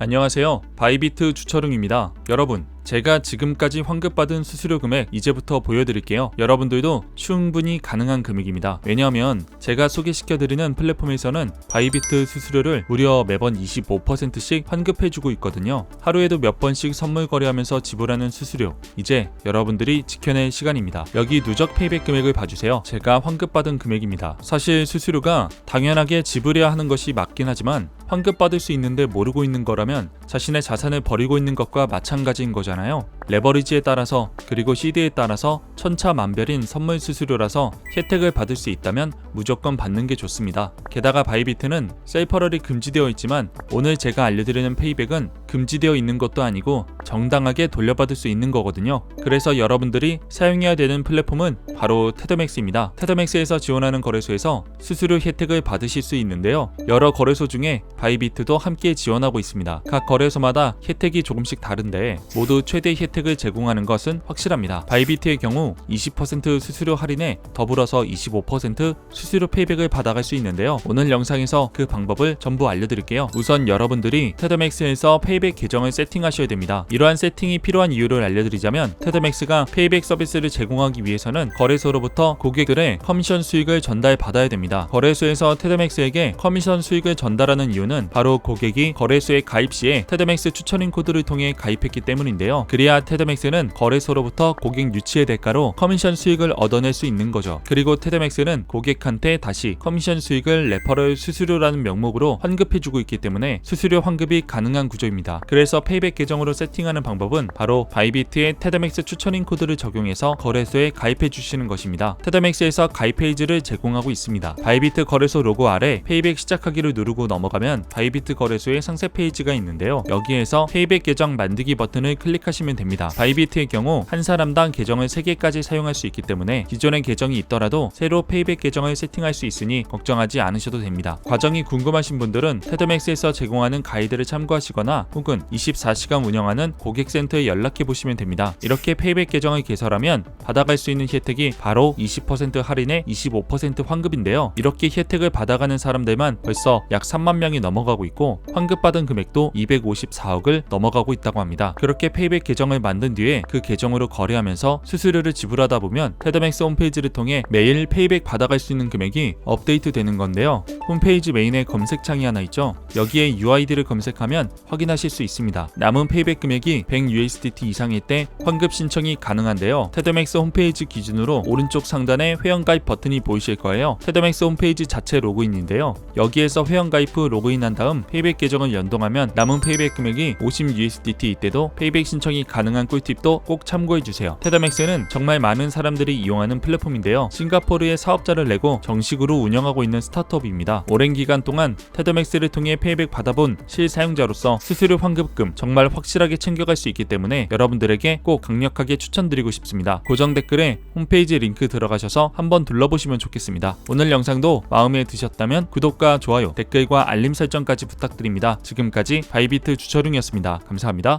안녕하세요. 바이비트 주철웅입니다. 여러분, 제가 지금까지 환급받은 수수료 금액 이제부터 보여드릴게요. 여러분들도 충분히 가능한 금액입니다. 왜냐하면 제가 소개시켜드리는 플랫폼에서는 바이비트 수수료를 무려 매번 25%씩 환급해주고 있거든요. 하루에도 몇 번씩 선물 거래하면서 지불하는 수수료. 이제 여러분들이 지켜낼 시간입니다. 여기 누적 페이백 금액을 봐주세요. 제가 환급받은 금액입니다. 사실 수수료가 당연하게 지불해야 하는 것이 맞긴 하지만 환급받을 수 있는데 모르고 있는 거라면 자신의 자산을 버리고 있는 것과 마찬가지인 거잖아요. 레버리지에 따라서 그리고 CD에 따라서 천차만별인 선물 수수료라서 혜택을 받을 수 있다면 무조건 받는 게 좋습니다. 게다가 바이비트는 셀퍼럴이 금지되어 있지만 오늘 제가 알려드리는 페이백은 금지되어 있는 것도 아니고 정당하게 돌려받을 수 있는 거거든요. 그래서 여러분들이 사용해야 되는 플랫폼은 바로 테더맥스입니다. 테더맥스에서 지원하는 거래소에서 수수료 혜택을 받으실 수 있는데요. 여러 거래소 중에 바이비트도 함께 지원하고 있습니다. 각 거래소마다 혜택이 조금씩 다른데 모두 최대 혜택을 제공하는 것은 확실합니다. 바이비트의 경우 20% 수수료 할인에 더불어서 25% 수수료 페이백을 받아갈 수 있는데요. 오늘 영상에서 그 방법을 전부 알려드릴게요. 우선 여러분들이 테더맥스에서 페이백 계정을 세팅하셔야 됩니다. 이러한 세팅이 필요한 이유를 알려드리자면 테더맥스가 페이백 서비스를 제공하기 위해서는 거래소로부터 고객들의 커미션 수익을 전달 받아야 됩니다. 거래소에서 테더맥스에게 커미션 수익을 전달하는 이유는 바로 고객이 거래소에 가입 시에 테더맥스 추천인 코드를 통해 가입했기 때문인데요. 그래야 테더맥스는 거래소로부터 고객 유치의 대가 로 커미션 수익을 얻어낼 수 있는 거죠. 그리고 테더맥스는 고객한테 다시 커미션 수익을 레퍼럴 수수료라는 명목으로 환급해주고 있기 때문에 수수료 환급이 가능한 구조입니다. 그래서 페이백 계정으로 세팅하는 방법은 바로 바이비트의 테더맥스 추천인 코드를 적용해서 거래소에 가입해 주시는 것입니다. 테더맥스에서 가입 페이지를 제공하고 있습니다. 바이비트 거래소 로고 아래 페이백 시작하기를 누르고 넘어가면 바이비트 거래소의 상세 페이지가 있는데요. 여기에서 페이백 계정 만들기 버튼을 클릭하시면 됩니다. 바이비트의 경우 한 사람당 계정을 3개까지 사용할 수 있기 때문에 기존의 계정이 있더라도 새로 페이백 계정을 세팅할 수 있으니 걱정하지 않으셔도 됩니다. 과정이 궁금하신 분들은 테드맥스에서 제공하는 가이드를 참고하시거나 혹은 24시간 운영하는 고객센터에 연락해 보시면 됩니다. 이렇게 페이백 계정을 개설하면 받아갈 수 있는 혜택이 바로 20% 할인에 25% 환급인데요. 이렇게 혜택을 받아가는 사람들만 벌써 약 3만 명이 넘어가고 있고 환급받은 금액도 254억을 넘어가고 있다고 합니다. 그렇게 페이백 계정을 만든 뒤에 그 계정으로 거래하면서 수수료를 지불하다 보면 테더맥스 홈페이지를 통해 매일 페이백 받아갈 수 있는 금액이 업데이트 되는 건데요. 홈페이지 메인에 검색창이 하나 있죠. 여기에 UID를 검색하면 확인하실 수 있습니다. 남은 페이백 금액이 100USDT 이상일 때 환급 신청이 가능한데요. 테더맥스 홈페이지 기준으로 오른쪽 상단에 회원가입 버튼이 보이실 거예요. 테더맥스 홈페이지 자체 로그인인데요. 여기에서 회원가입 후 로그인한 다음 페이백 계정을 연동하면 남은 페이백 금액이 50USDT 이때도 페이백 신청이 가능한 꿀팁도 꼭 참고해 주세요. 테더맥스는 정말 많은 사람들이 이용하는 플랫폼인데요. 싱가포르에 사업자를 내고 정식으로 운영하고 있는 스타트업입 니다. 오랜 기간 동안 테더맥스를 통해 페이백 받아본 실사용자로서 수수료 환급금 정말 확실하게 챙겨갈 수 있기 때문에 여러분들에게 꼭 강력하게 추천드리고 싶습니다. 고정 댓글에 홈페이지 링크 들어가셔서 한번 둘러보시면 좋겠습니다. 오늘 영상도 마음에 드셨다면 구독과 좋아요, 댓글과 알림 설정까지 부탁드립니다. 지금까지 바이비트 주철웅이었습니다. 감사합니다.